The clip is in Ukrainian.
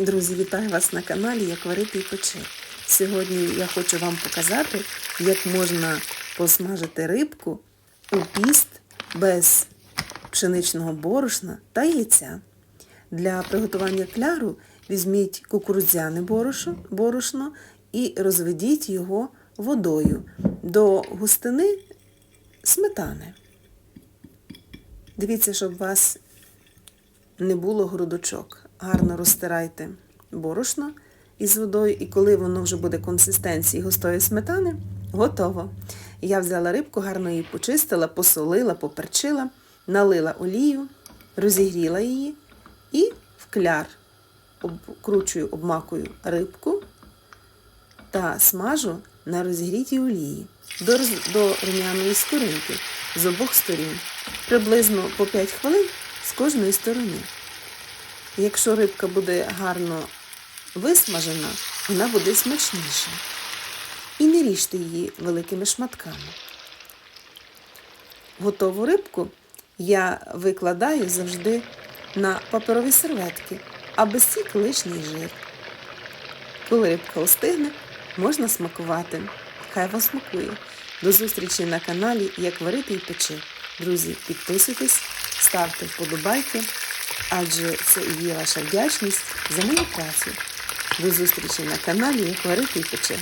Друзі, вітаю вас на каналі Як варити і печи. Сьогодні я хочу вам показати, як можна посмажити рибку у піст без пшеничного борошна та яйця. Для приготування кляру візьміть кукурудзяне борошно, і розведіть його водою до густини сметани. Дивіться, щоб у вас не було грудочок. Гарно розтирайте борошно із водою, і коли воно вже буде консистенції густої сметани, готово. Я взяла рибку, гарно її почистила, посолила, поперчила, налила олію, розігріла її і в кляр обкручую, обмакую рибку та смажу на розігрітій олії до, до рум'яної скоринки з обох сторін. Приблизно по 5 хвилин з кожної сторони. Якщо рибка буде гарно висмажена, вона буде смачніша. І не ріжте її великими шматками. Готову рибку я викладаю завжди на паперові серветки, аби стік лишній жир. Коли рибка остигне, можна смакувати. Хай вам смакує. До зустрічі на каналі Як варити і печи. Друзі, підписуйтесь, ставте вподобайки, адже це і є ваша вдячність за мою працю. До зустрічі на каналі варити і печи.